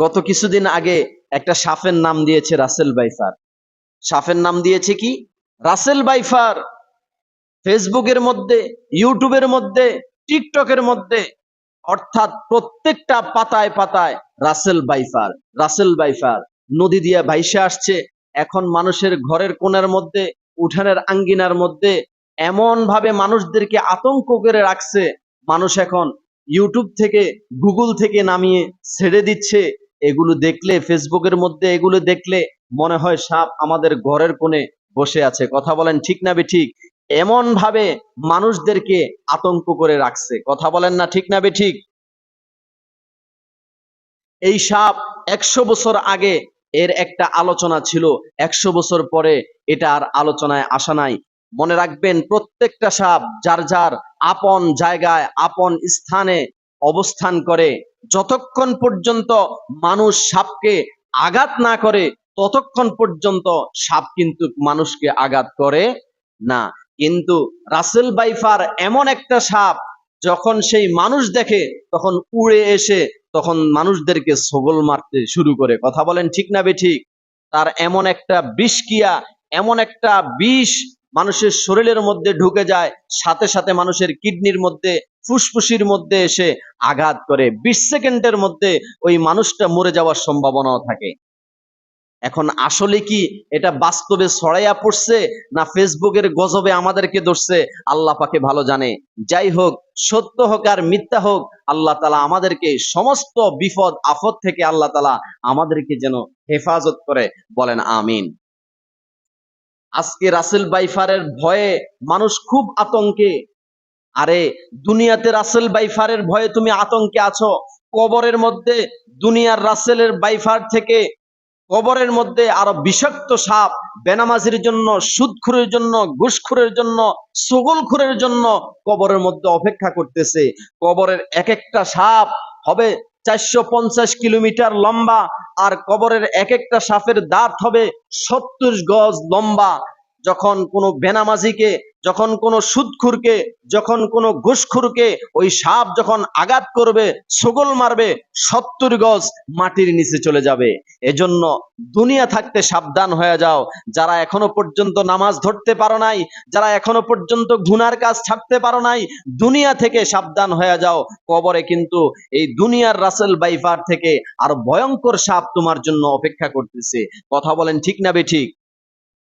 গত কিছুদিন আগে একটা সাফের নাম দিয়েছে রাসেল বাইফার। সাফের নাম দিয়েছে কি? রাসেল বাইফার। ফেসবুকের মধ্যে, ইউটিউবের মধ্যে, টিকটকের মধ্যে, অর্থাৎ প্রত্যেকটা পাতায় পাতায় রাসেল বাইফার রাসেল বাইফার। নদী দিয়ে ভাইসে আসছে, এখন মানুষের ঘরের কোণের মধ্যে, উঠানের আঙ্গিনার মধ্যে এমন ভাবে মানুষদেরকে আতঙ্ক করে রাখছে, মানুষ এখন ইউটিউব থেকে, গুগল থেকে নামিয়ে ছেড়ে দিচ্ছে এগুলো দেখলে, ফেসবুকের মধ্যে এগুলো দেখলে মনে হয় সাপ আমাদের ঘরের কোণে বসে আছে। কথা বলেন ঠিক না বে ঠিক? এমন ভাবে মানুষদেরকে আতঙ্ক করে রাখছে। কথা বলেন না ঠিক না বে ঠিক? এই সাপ একশো বছর আগে এর একটা আলোচনা ছিল। একশো বছর পরে এটা আর আলোচনায় আসা নাই। মনে রাখবেন, প্রত্যেকটা সাপ যার যার আপন জায়গায়, আপন স্থানে অবস্থান করে, যতক্ষণ পর্যন্ত মানুষ সাপকে আঘাত না করে, ততক্ষণ পর্যন্ত সাপ কিন্তু মানুষকে আঘাত করে না। কিন্তু রাসেল বাইফার এমন একটা সাপ, যখন সেই মানুষ দেখে, তখন উড়ে এসে, তখন মানুষদেরকে সগল মারতে শুরু করে। কথা বলেন ঠিক না বে ঠিক? তার এমন একটা বিষক্রিয়া, এমন একটা বিষ মানুষের শরীরের মধ্যে ঢুকে যায়, সাথে সাথে মানুষের কিডনির মধ্যে, ফুসফুসির মধ্যে এসে আঘাত করে। বিশ সেকেন্ডের মধ্যে ওই মানুষটা মরে যাওয়ার সম্ভাবনাও থাকে। এখন আসলে কি এটা বাস্তবে ছড়াইয়া পড়ছে না ফেসবুকের গজবে আমাদেরকে ধরছে, আল্লাহ পাকে ভালো জানে। যাই হোক, সত্য হোক আর মিথ্যা হোক, আল্লাহ তালা আমাদেরকে সমস্ত বিপদ, আফত থেকে আল্লাহ তালা আমাদেরকে যেন হেফাজত করে বলেন, আমিন। আজকে রাসেল বাইফারের ভয়ে মানুষ খুব আতঙ্কে। আরে, দুনিয়াতে রাসেল বাইফারের ভয়ে তুমি আতঙ্কে আছো? কবরের মধ্যে দুনিয়ার রাসেলের বাইফার থেকে কবরের মধ্যে আরও বিষাক্ত সাপ, বেনামাজির জন্য, সুদখুরের জন্য, ঘুষখুরের জন্য, সুগলখুরের জন্য কবরের মধ্যে অপেক্ষা করতেছে। কবরের এক একটা সাপ হবে চারশো পঞ্চাশ কিলোমিটার লম্বা আর কবরের এক একটা সাপের দাঁত হবে সত্তর গজ লম্বা। যখন কোনো বেনামাজিকে যখন কোনো সুদখুরকে যখন কোনো ঘুষখুরকে ওই সাপ যখন আঘাত করবে সগল মারবে, সত্তর গজ মাটির নিচে চলে যাবে। এজন্য দুনিয়া থাকতে সাবধান হয়ে যাও। যারা এখনও পর্যন্ত নামাজ ধরতে পারো নাই, যারা এখনও পর্যন্ত গুনার কাজ ছাড়তে পারো নাই, দুনিয়া থেকে সাবধান হয়ে যাও। কবরে কিন্তু এই দুনিয়ার রাসেল বাইফার থেকে আর ভয়ঙ্কর সাপ তোমার জন্য অপেক্ষা করতেছে। কথা বলেন ঠিক না বে ঠিক?